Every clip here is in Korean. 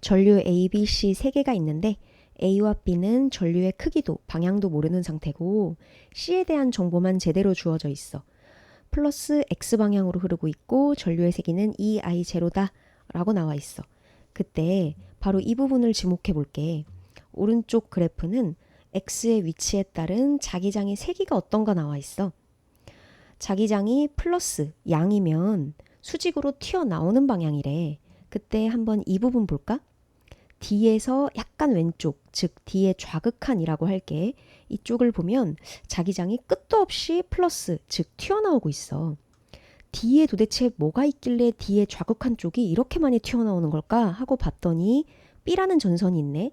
전류 A, B, C 세 개가 있는데 A와 B는 전류의 크기도 방향도 모르는 상태고 C에 대한 정보만 제대로 주어져 있어. 플러스 X 방향으로 흐르고 있고 전류의 세기는 EI 제로다 라고 나와 있어. 그때 바로 이 부분을 지목해 볼게. 오른쪽 그래프는 X의 위치에 따른 자기장의 세기가 어떤가 나와 있어. 자기장이 플러스 양이면 수직으로 튀어나오는 방향이래. 그때 한번 이 부분 볼까? D에서 약간 왼쪽, 즉 D의 좌극한이라고 할게. 이쪽을 보면 자기장이 끝도 없이 플러스, 즉 튀어나오고 있어. D에 도대체 뭐가 있길래 D의 좌극한 쪽이 이렇게 많이 튀어나오는 걸까 하고 봤더니 B라는 전선이 있네.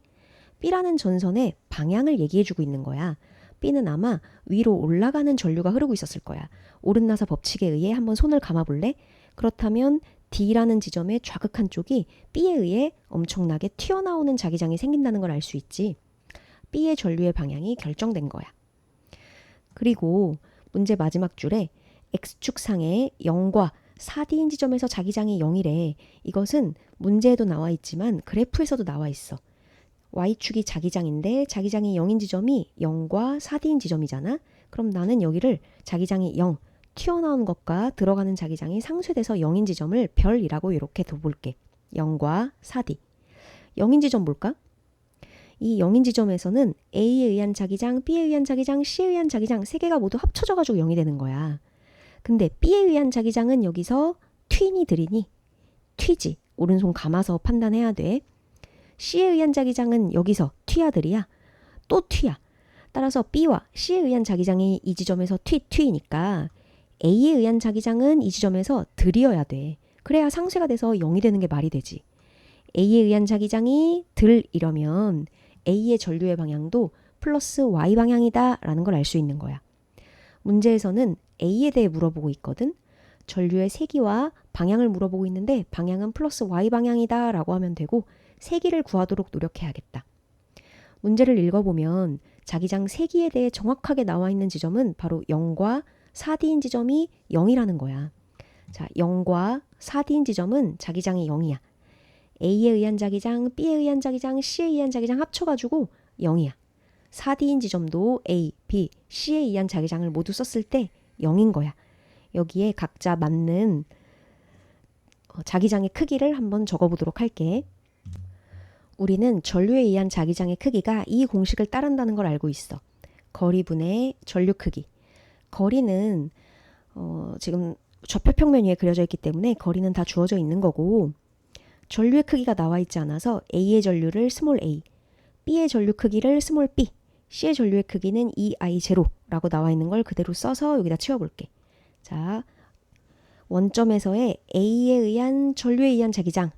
B라는 전선의 방향을 얘기해주고 있는 거야. B는 아마 위로 올라가는 전류가 흐르고 있었을 거야. 오른나사 법칙에 의해 한번 손을 감아볼래? 그렇다면 D라는 지점의 좌극 한 쪽이 B에 의해 엄청나게 튀어나오는 자기장이 생긴다는 걸 알 수 있지. B의 전류의 방향이 결정된 거야. 그리고 문제 마지막 줄에 X축상에 0과 4D인 지점에서 자기장이 0이래. 이것은 문제에도 나와 있지만 그래프에서도 나와 있어. Y축이 자기장인데 자기장이 0인 지점이 0과 4D인 지점이잖아. 그럼 나는 여기를 자기장이 0, 튀어나온 것과 들어가는 자기장이 상쇄돼서 0인 지점을 별이라고 이렇게 둬볼게. 0과 4D. 0인 지점 볼까? 이 0인 지점에서는 A에 의한 자기장, B에 의한 자기장, C에 의한 자기장 세 개가 모두 합쳐져 가지고 0이 되는 거야. 근데 B에 의한 자기장은 여기서 튠이 들이니 튀지. 오른손 감아서 판단해야 돼. C에 의한 자기장은 여기서 튀야들이야. 또 튀야. 따라서 B와 C에 의한 자기장이 이 지점에서 튀, 튀니까 A에 의한 자기장은 이 지점에서 들이어야 돼. 그래야 상쇄가 돼서 0이 되는 게 말이 되지. A에 의한 자기장이 들 이러면 A의 전류의 방향도 플러스 Y 방향이다 라는 걸 알 수 있는 거야. 문제에서는 A에 대해 물어보고 있거든. 전류의 세기와 방향을 물어보고 있는데 방향은 플러스 Y 방향이다 라고 하면 되고 세기를 구하도록 노력해야겠다. 문제를 읽어보면 자기장 세기에 대해 정확하게 나와 있는 지점은 바로 0과 4D인 지점이 0이라는 거야. 자, 0과 4D인 지점은 자기장이 0이야. A에 의한 자기장, B에 의한 자기장, C에 의한 자기장 합쳐가지고 0이야. 4D인 지점도 A, B, C에 의한 자기장을 모두 썼을 때 0인 거야. 여기에 각자 맞는 어, 자기장의 크기를 한번 적어보도록 할게. 우리는 전류에 의한 자기장의 크기가 이 공식을 따른다는 걸 알고 있어. 거리분의 전류 크기. 거리는 어, 지금 좌표 평면 위에 그려져 있기 때문에 거리는 다 주어져 있는 거고 전류의 크기가 나와 있지 않아서 A의 전류를 스몰 a, B의 전류 크기를 스몰 b, C의 전류의 크기는 EI 제로라고 나와 있는 걸 그대로 써서 여기다 치워볼게. 자, 원점에서의 A에 의한 전류에 의한 자기장을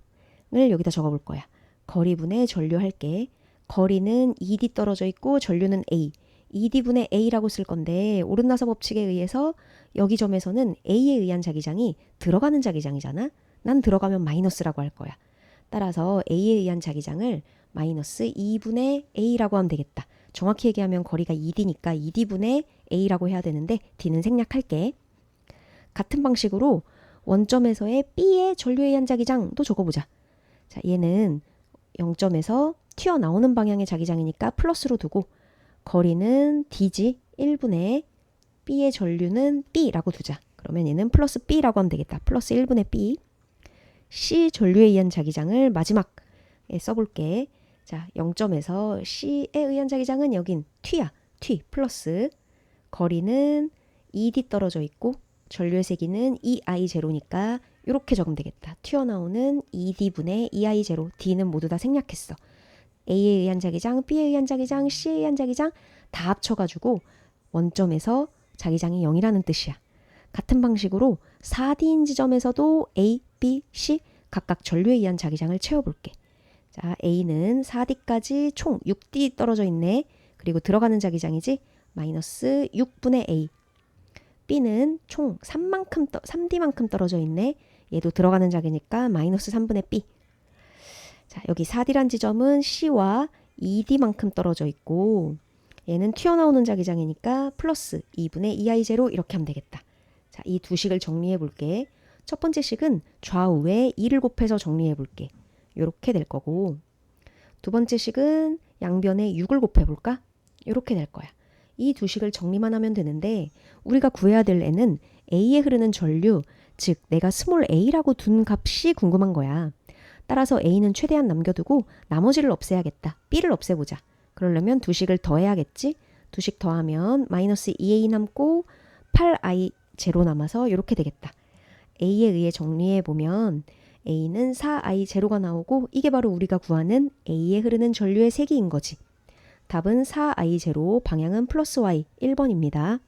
여기다 적어볼 거야. 거리분의 전류 할게. 거리는 ED 떨어져 있고 전류는 A. ED분의 A라고 쓸 건데 오른나사 법칙에 의해서 여기 점에서는 A에 의한 자기장이 들어가는 자기장이잖아. 난 들어가면 마이너스라고 할 거야. 따라서 A에 의한 자기장을 마이너스 2분의 A라고 하면 되겠다. 정확히 얘기하면 거리가 2D니까 2D분의 A라고 해야 되는데 D는 생략할게. 같은 방식으로 원점에서의 B의 전류에 의한 자기장도 적어보자. 자, 얘는 0점에서 튀어나오는 방향의 자기장이니까 플러스로 두고 거리는 D지 1분의 B의 전류는 B라고 두자. 그러면 얘는 플러스 B라고 하면 되겠다. 플러스 1분의 B. C 전류에 의한 자기장을 마지막에 써볼게. 자, 0점에서 C에 의한 자기장은 여긴 T야. T 플러스 거리는 ED 떨어져 있고 전류의 세기는 EI 제로니까 이렇게 적으면 되겠다. 튀어나오는 ED분의 EI 제로 D는 모두 다 생략했어. A에 의한 자기장, B에 의한 자기장, C에 의한 자기장 다 합쳐가지고 원점에서 자기장이 0이라는 뜻이야. 같은 방식으로 4D인 지점에서도 A, B, C 각각 전류에 의한 자기장을 채워볼게. 자, A는 4D까지 총 6D 떨어져 있네. 그리고 들어가는 자기장이지 마이너스 6분의 A. B는 총 3만큼 떠, 3D만큼 떨어져 있네. 얘도 들어가는 자기니까 마이너스 3분의 B. 자, 여기 4D란 지점은 C와 2D만큼 떨어져 있고 얘는 튀어나오는 자기장이니까 플러스 2분의 2i 제로 이렇게 하면 되겠다. 자, 이 두 식을 정리해 볼게. 첫 번째 식은 좌우에 2를 곱해서 정리해 볼게. 이렇게 될 거고 두 번째 식은 양변에 6을 곱해 볼까? 이렇게 될 거야. 이 두 식을 정리만 하면 되는데 우리가 구해야 될 애는 A에 흐르는 전류, 즉 내가 스몰 a라고 둔 값이 궁금한 거야. 따라서 a는 최대한 남겨두고 나머지를 없애야겠다. b를 없애보자. 그러려면 두 식을 더해야겠지? 두식 더하면 마이너스 2a 남고 8i 제로 남아서 이렇게 되겠다. a에 의해 정리해 보면 a는 4i 제로가 나오고 이게 바로 우리가 구하는 a에 흐르는 전류의 세기인 거지. 답은 4i 제로, 방향은 플러스 y 1번입니다.